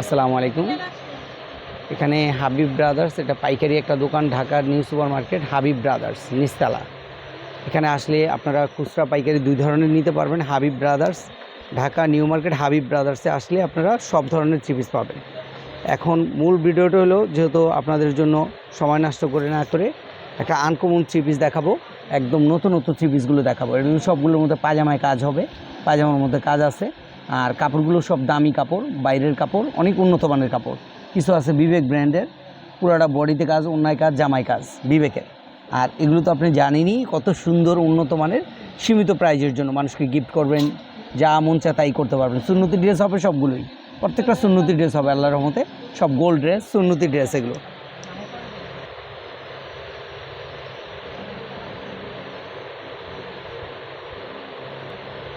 আসসালামু আলাইকুম। এখানে হাবিব ব্রাদার্স, এটা পাইকারি একটা দোকান ঢাকার new super market Habib brothers নিস্তালা এখানে আসলে আপনারা খুচরা পাইকারি দুই ধরনের নিতে পারবেন, Habib brothers, Dhaka new market, Habib ব্রাদার্সে আসলে আপনারা সব ধরনের চিপিস পাবেন। এখন মূল ভিডিওটা হলো, যেহেতু আপনাদের জন্য সময় নষ্ট করে না করে, একটা আনকমন চিপিস দেখাবো, একদম নতুন নতুন চিপিসগুলো পিসগুলো দেখাবো। এগুলো সবগুলোর মধ্যে পাজামায় কাজ হবে পাজামার মধ্যে কাজ আছে। আর কাপড়গুলো সব দামি কাপড়, বাইরের কাপড়, অনেক উন্নত মানের কাপড়। কিছু আছে বিবেক ব্র্যান্ডের, পুরাটা বডিতে কাজ অন্যায় কাজ জামাই কাজ, বিবেকের। আর এগুলো তো আপনি জানেনই, কত সুন্দর উন্নত মানের, সীমিত প্রাইজের জন্য মানুষকে গিফট করবেন, যা মন চায় তাই করতে পারবেন। সুন্নতি ড্রেস হবে সবগুলোই। প্রত্যেকটা সুন্নতি ড্রেস হবে, আল্লাহর রহমতে, সব গোল্ড ড্রেস সুন্নতি ড্রেস এগুলো।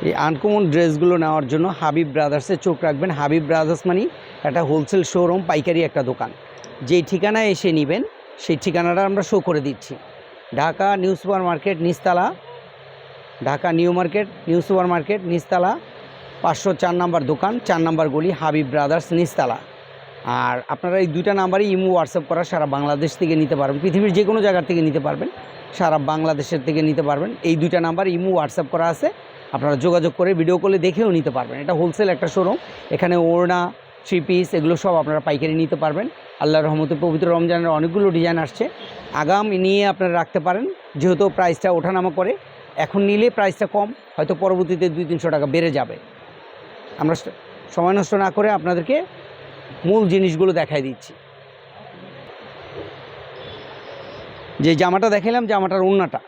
এই আনকমন ড্রেসগুলো নেওয়ার জন্য হাবিব ব্রাদার্সে চোখ রাখবেন। হাবিব ব্রাদার্স মানে একটা হোলসেল শোরুম পাইকারি একটা দোকান। যেই ঠিকানায় এসে নেবেন, সেই ঠিকানাটা আমরা শো করে দিচ্ছি। Dhaka new super market নিস্তালা Dhaka new market, new super market নিস্তালা পাঁচশো চার নাম্বার দোকান, চার নাম্বার গলি, হাবিব ব্রাদার্স নিস্তালা আর আপনারা এই দুইটা নাম্বারই ইমো হোয়াটসঅ্যাপ করা সারা বাংলাদেশ থেকে নিতে পারবেন। পৃথিবীর যে কোনো জায়গার থেকে নিতে পারবেন। সারা বাংলাদেশের থেকে নিতে পারবেন। এই দুইটা নাম্বার ইমো হোয়াটসঅ্যাপ করা আছে। আপনারা যোগাযোগ করে ভিডিও কলে দেখেও নিতে পারবেন। এটা হোলসেল একটা শোরুম এখানে ওড়না থ্রি পিস এগুলো সব আপনারা পাইকারি নিতে পারবেন। আল্লাহর রহমতে পবিত্র রমজানের অনেকগুলো ডিজাইন আসছে। আগাম নিয়ে আপনারা রাখতে পারেন, যেহেতু প্রাইসটা ওঠানামা করে। এখন নিলে প্রাইসটা কম, হয়তো পরবর্তীতে দুই তিনশো টাকা বেড়ে যাবে। আমরা সময় নষ্ট না করে আপনাদেরকে মূল জিনিসগুলো দেখাই দিচ্ছি। যে জামাটা দেখালাম জামাটার ওড়নাটা।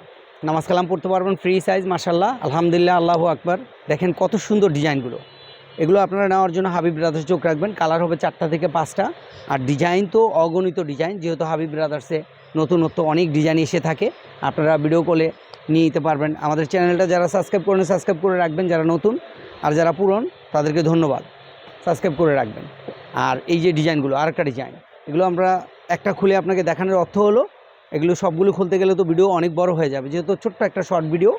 নামাজ কালাম পড়তে পারবেন ফ্রি সাইজ মাসাল্লাহ আলহামদুলিল্লাহ, আল্লাহ আকবার। দেখেন কত সুন্দর ডিজাইনগুলো। এগুলো আপনারা নেওয়ার জন্য হাবিব ব্রাদার্স চোখ রাখবেন। কালার হবে চারটা থেকে পাঁচটা। আর ডিজাইন তো অগণিত ডিজাইন, যেহেতু হাবিব ব্রাদার্সে নতুনত্ব অনেক ডিজাইন এসে থাকে। আপনারা ভিডিও কলে নিয়ে নিতে পারবেন। আমাদের চ্যানেলটা যারা সাবস্ক্রাইব করেন সাবস্ক্রাইব করে রাখবেন যারা নতুন। আর যারা পুরন, তাদেরকে ধন্যবাদ। সাবস্ক্রাইব করে রাখবেন। আর এই যে ডিজাইনগুলো, আরেকটা ডিজাইন। এগুলো আমরা একটা খুলে আপনাকে দেখানোর অর্থ হলো এগুলো সবগুলো খুলতে গেলে তো ভিডিও অনেক বড় হয়ে যাবে। যেহেতু ছোট্ট একটা শর্ট ভিডিও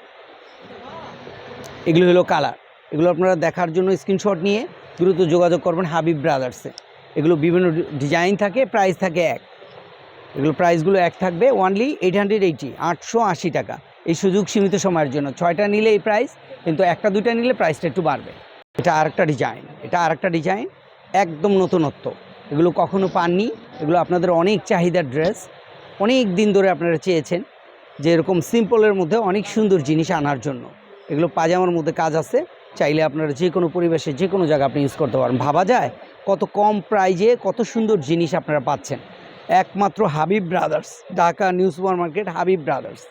এগুলো হলো কালার এগুলো আপনারা দেখার জন্য স্ক্রিনশট নিয়ে দ্রুত যোগাযোগ করবেন হাবিব ব্রাদার্সে এগুলো বিভিন্ন ডিজাইন থাকে প্রাইস থাকে এক। এগুলো প্রাইসগুলো এক থাকবে ওয়ানলি এইট হান্ড্রেড এইটি আটশো আশি টাকা। এই সুযোগ সীমিত সময়ের জন্য। ছয়টা নিলে এই প্রাইস কিন্তু একটা দুইটা নিলে প্রাইসটা একটু বাড়বে। এটা আরেকটা ডিজাইন এটা আরেকটা ডিজাইন একদম নতুনত্ব। এগুলো কখনো পাননি। এগুলো আপনাদের অনেক চাহিদার ড্রেস অনেক দিন ধরে আপনারা চেয়েছেন যে এরকম সিম্পলের মধ্যে অনেক সুন্দর জিনিস আনার জন্য। এগুলো পাজামার মধ্যে কাজ আছে, চাইলে আপনারা যে কোনো পরিবেশে, যে কোনো জায়গা আপনি ইউজ করতে পারেন। ভাবা যায় কত কম প্রাইজে কত সুন্দর জিনিস আপনারা পাচ্ছেন। একমাত্র Habib brothers Dhaka new super market Habib brothers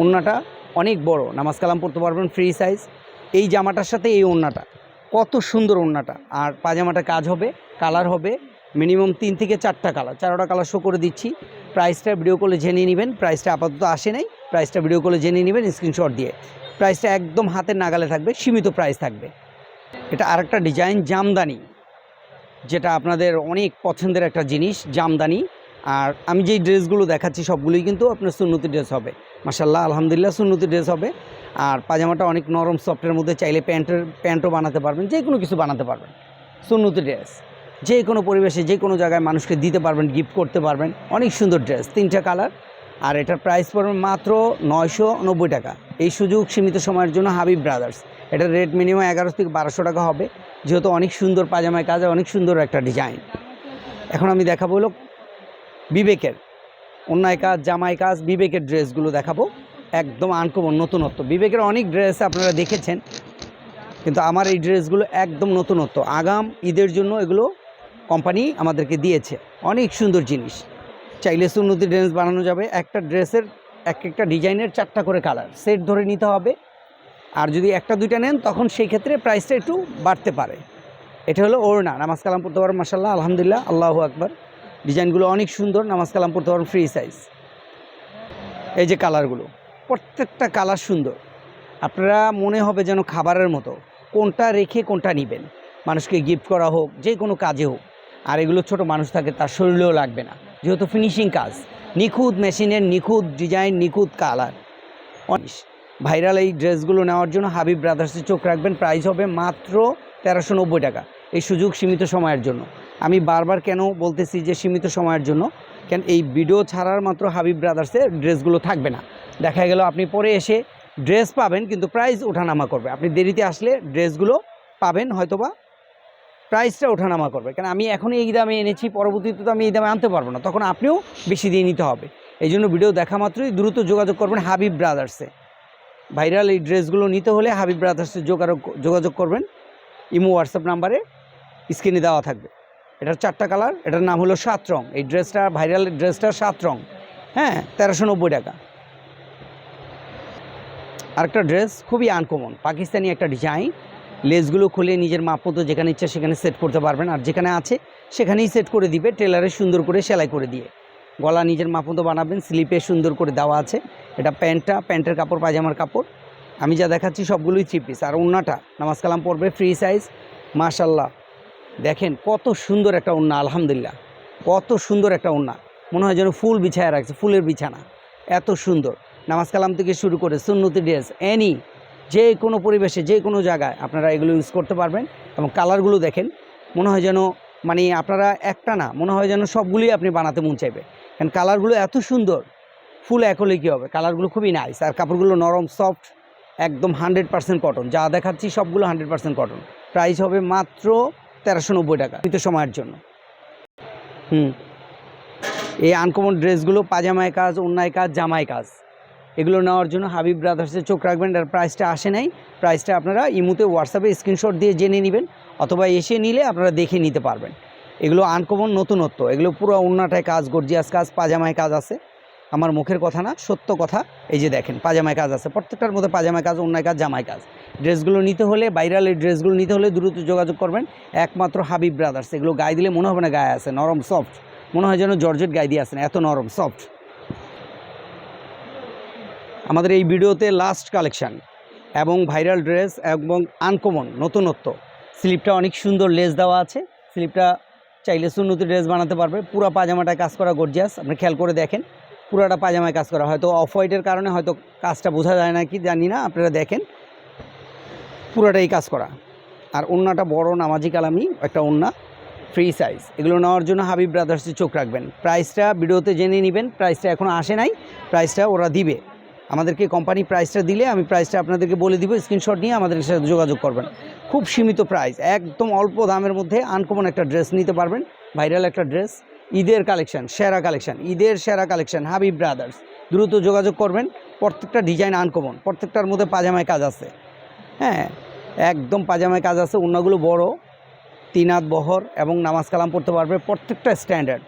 ওড়নাটা অনেক বড়, নামাজ কালাম পড়তে পারবেন ফ্রি সাইজ এই জামাটার সাথে এই ওড়নাটা কত সুন্দর ওড়নাটা আর পাজামাটা কাজ হবে কালার হবে মিনিমাম তিন থেকে চারটা কালার, চারোটা কালার শো করে দিচ্ছি। প্রাইসটা ভিডিও কলে জেনে নেবেন প্রাইসটা আপাতত আসে নাই প্রাইসটা ভিডিও কলে জেনে নেবেন স্ক্রিনশট দিয়ে। প্রাইসটা একদম হাতের নাগালে থাকবে, সীমিত প্রাইস থাকবে। এটা আরেকটা ডিজাইন জামদানি। যেটা আপনাদের অনেক পছন্দের একটা জিনিস, জামদানি। আর আমি যেই ড্রেসগুলো দেখাচ্ছি, সবগুলোই কিন্তু আপনার সুন্নতি ড্রেস হবে। মাসাল্লাহ আলহামদুলিল্লাহ সুন্নতি ড্রেস হবে। আর পাজামাটা অনেক নরম সফটের মধ্যে চাইলে প্যান্টের, প্যান্টও বানাতে পারবেন যে কোনো কিছু বানাতে পারবেন। সুন্নতি ড্রেস যে কোনো পরিবেশে, যে কোনো জায়গায় মানুষকে দিতে পারবেন গিফট করতে পারবেন। অনেক সুন্দর ড্রেস তিনটা কালার আর এটার প্রাইস পড়বে মাত্র নয়শো নব্বই টাকা। এই সুযোগ সীমিত সময়ের জন্য হাবিব ব্রাদার্স এটার রেট মিনিমাম এগারোশো থেকে বারোশো টাকা হবে। যেহেতু অনেক সুন্দর পাজামায় কাজ অনেক সুন্দর একটা ডিজাইন এখন আমি দেখাবো হলো বিবেকের। অন্যায় কাজ, জামাই কাজ, বিবেকের ড্রেসগুলো দেখাবো। একদম আনকমন নতুনত্ব। বিবেকের অনেক ড্রেস আপনারা দেখেছেন, কিন্তু আমার এই ড্রেসগুলো একদম নতুনত্ব। আগাম ঈদের জন্য এগুলো কোম্পানি আমাদেরকে দিয়েছে। অনেক সুন্দর জিনিস। চাইলে সুন্নতি ড্রেস বানানো যাবে। একটা ড্রেসের এক একটা ডিজাইনের চারটা করে কালার সেট ধরে নিতে হবে। আর যদি একটা, দুইটা নেন, তখন সেই ক্ষেত্রে প্রাইসটা একটু বাড়তে পারে। এটা হলো ওড়না। নামাজ কালাম পড়তে পারেন মাসাল্লাহ আলহামদুলিল্লাহ, আল্লাহ আকবার। ডিজাইনগুলো অনেক সুন্দর। নামাজ কালাম পড়তে পারেন ফ্রি সাইজ এই যে কালারগুলো প্রত্যেকটা কালার সুন্দর। আপনারা মনে হবে যেন খাবারের মতো। কোনটা রেখে কোনটা নেবেন। মানুষকে গিফট করা হোক যে কোনো কাজে হোক। আর এগুলো ছোট মানুষ থাকে, তার শরীরেও লাগবে না। যেহেতু ফিনিশিং কাজ, নিখুঁত মেশিনের নিখুঁত ডিজাইন নিখুঁত কালার ভাইরাল এই ড্রেসগুলো নেওয়ার জন্য হাবিব ব্রাদার্সে চোখ রাখবেন প্রাইস হবে মাত্র তেরোশো নব্বই টাকা। এই সুযোগ সীমিত সময়ের জন্য। আমি বারবার কেন বলতেছি যে সীমিত সময়ের জন্য? কেন এই ভিডিও ছাড়ার মাত্র হাবিব ব্রাদার্সের ড্রেসগুলো থাকবে না। দেখা গেল আপনি পরে এসে ড্রেস পাবেন, কিন্তু প্রাইস ওঠানামা করবে। আপনি দেরিতে আসলে ড্রেসগুলো পাবেন, হয়তোবা প্রাইসটা ওঠানামা করবে। কারণ আমি এখন এই দামে এনেছি, পরবর্তীতে তো আমি এই দামে আনতে পারব না। তখন আপনিও বেশি দিয়ে নিতে হবে। এই জন্য ভিডিও দেখা মাত্রই দ্রুত যোগাযোগ করবেন হাবিব ব্রাদার্সে ভাইরাল এই ড্রেসগুলো নিতে হলে হাবিব ব্রাদার্সে যোগাযোগ যোগাযোগ করবেন। ইমো হোয়াটসঅ্যাপ নাম্বারে স্ক্রিনে দেওয়া থাকবে। এটার চারটা কালার এটার নাম হলো সাত রং। এই ড্রেসটা ভাইরাল ড্রেসটা সাত রং। হ্যাঁ তেরোশো নব্বই টাকা। আরেকটা ড্রেস খুবই আনকমন পাকিস্তানি একটা ডিজাইন লেসগুলো খুলে নিজের মাপ মতো যেখানে ইচ্ছা সেখানে সেট করতে পারবেন। আর যেখানে আছে, সেখানেই সেট করে দিবে টেলারে সুন্দর করে সেলাই করে দিয়ে। গলা নিজের মাপ মতো বানাবেন স্লিপে সুন্দর করে দেওয়া আছে। এটা প্যান্টটা, প্যান্টের কাপড়, পায়জামার কাপড়। আমি যা দেখাচ্ছি সবগুলোই থ্রি পিস আর ওন্নাটা, নামাজ কালাম পড়বে ফ্রি সাইজ মাশাল্লাহ দেখেন কত সুন্দর একটা ওন্না, আলহামদুলিল্লাহ। কত সুন্দর একটা ওন্না। মনে হয় যেন ফুল বিছায় রাখছে, ফুলের বিছানা। এত সুন্দর। নামাজ কালাম থেকে শুরু করে সুন্নতি ড্রেস এনি যে কোনো পরিবেশে, যে কোনো জায়গায় আপনারা এগুলো ইউজ করতে পারবেন এবং কালারগুলো দেখেন। মনে হয় যেন মানে আপনারা একটা না, মনে হয় যেন সবগুলোই আপনি বানাতে মন চাইবে। কারণ কালারগুলো এত সুন্দর ফুল এক হলে কী হবে কালারগুলো খুবই নাইস আর কাপড়গুলো নরম সফট একদম হান্ড্রেড পার্সেন্ট কটন যা দেখাচ্ছি সবগুলো হান্ড্রেড পার্সেন্ট কটন প্রাইস হবে মাত্র তেরোশো নব্বই টাকা শীত সময়ের জন্য। হুম। এই আনকমন ড্রেসগুলো পাজামায় কাজ অন্যায় কাজ, জামায় কাজ। এগুলো নেওয়ার জন্য হাবিব ব্রাদার্সে চোখ রাখবেন আর প্রাইসটা আসে নাই। প্রাইসটা আপনারা ইমুতে হোয়াটসঅ্যাপে স্ক্রিনশট দিয়ে জেনে নেবেন অথবা এসে নিলে আপনারা দেখে নিতে পারবেন। এগুলো আনকমন নতুনত্ব, এগুলো পুরো অন্যটায় কাজ গর্জিয়াস কাজ, পাজামায় কাজ আছে। আমার মুখের কথা না, সত্য কথা। এই যে দেখেন, পাজামায় কাজ আছে, প্রত্যেকটার মধ্যে পাজামায় কাজ অন্যায় কাজ, জামায় কাজ। ড্রেসগুলো নিতে হলে বাইরাল এই ড্রেসগুলো নিতে হলে দ্রুত যোগাযোগ করবেন। একমাত্র হাবিব ব্রাদার্স এগুলো গায়ে দিলে মনে হবে না গায়ে আছে, নরম সফট মনে হয় যেন জর্জেট গায়ে দিয়ে আসেন এত নরম সফট আমাদের এই ভিডিওতে লাস্ট কালেকশান এবং ভাইরাল ড্রেস এবং আনকমন নতুনত্ব। স্লিপটা অনেক সুন্দর লেস দেওয়া আছে। স্লিপটা চাইলে সুন্নতি ড্রেস বানাতে পারবে। পুরো পাজামাটায় কাজ করা গর্জিয়াস আপনি খেয়াল করে দেখেন, পুরাটা পাজামায় কাজ করা। হয়তো অফ হোয়াইটের কারণে হয়তো কাজটা বোঝা যায় না কি জানি না, আপনারা দেখেন। পুরাটাই কাজ করা। আর ওন্নাটা বড় নামাজি কালামি একটা ওন্না ফ্রি সাইজ এগুলো নেওয়ার জন্য হাবিব ব্রাদার্সে চোখ রাখবেন। প্রাইসটা ভিডিওতে জেনে নেবেন। প্রাইসটা এখনও আসে নাই। প্রাইসটা ওরা দিবে। আমাদেরকে কোম্পানি প্রাইসটা দিলে আমি প্রাইসটা আপনাদেরকে বলে দিব স্ক্রিনশট নিয়ে আমাদের সাথে যোগাযোগ করবেন। খুব সীমিত প্রাইস একদম অল্প দামের মধ্যে আনকমন একটা ড্রেস নিতে পারবেন ভাইরাল একটা ড্রেস ঈদের কালেকশন সেরা কালেকশন ঈদের সেরা কালেকশন হাবিব ব্রাদার্স দ্রুত যোগাযোগ করবেন, প্রত্যেকটা ডিজাইন আনকমন প্রত্যেকটার মধ্যে পাজামায় কাজ আছে। হ্যাঁ একদম পাজামায় কাজ আছে অন্যগুলো বড়, তিন হাত বহর এবং নামাজ কালাম পড়তে পারবে প্রত্যেকটা স্ট্যান্ডার্ড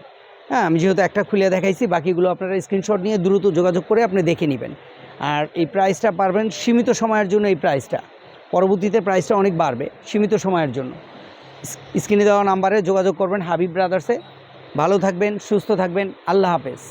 হ্যাঁ আমি যেহেতু একটা খুলে দেখাইছি, বাকিগুলো আপনারা স্ক্রিনশট নিয়ে দ্রুত যোগাযোগ করে আপনি দেখে নেবেন। আর এই প্রাইসটা পারবেন সীমিত সময়ের জন্য এই প্রাইসটা পরবর্তীতে প্রাইসটা অনেক বাড়বে সীমিত সময়ের জন্য। স্ক্রিনে দেওয়া নাম্বারে যোগাযোগ করবেন হাবিব ব্রাদার্সে ভালো থাকবেন, সুস্থ থাকবেন, আল্লাহ হাফেজ।